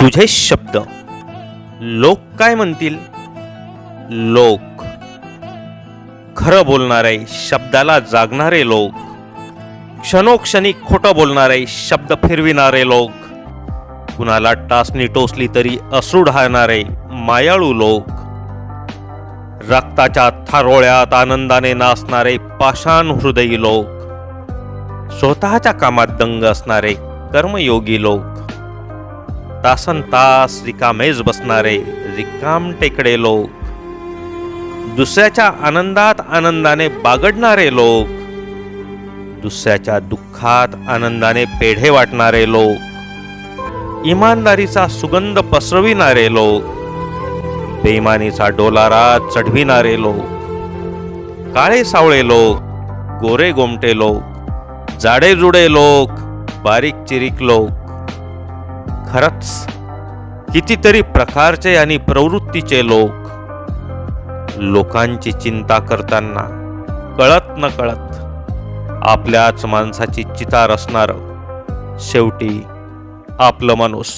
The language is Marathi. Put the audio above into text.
तुझे शब्द. लोक काय म्हणतील? लोक. खरं बोलणारे शब्दाला जागणारे लोक. क्षणोक्षणी खोटं बोलणारे शब्द फिरविणारे लोक. कुणाला टासनी टोचली तरी अश्रू ढाळणारे मायाळू लोक. रक्ताच्या थारोळ्यात आनंदाने नाचणारे पाषाण हृदयी लोक. स्वतःच्या कामात दंग असणारे कर्मयोगी लोक. तासन तास रिकामेच बसणारे रिकाम टेकडे लोक. दुसऱ्याच्या आनंदात आनंदाने बागडणारे लोक. दुसऱ्याच्या दुःखात आनंदाने पेढे वाटणारे लोक. इमानदारीचा सुगंध पसरविणारे लोक. बेईमानीचा डोलारा चढविणारे लोक. काळे सावळे लोक गोरे गोमटे लोक जाडे जुडे लोक बारीक चिरीक लोक. खरंच कितीतरी प्रकारचे आणि प्रवृत्तीचे लोक लोकांची चिंता करताना कळत न कळत आपल्याच माणसाची चितार असणारं शेवटी आपलं माणूस.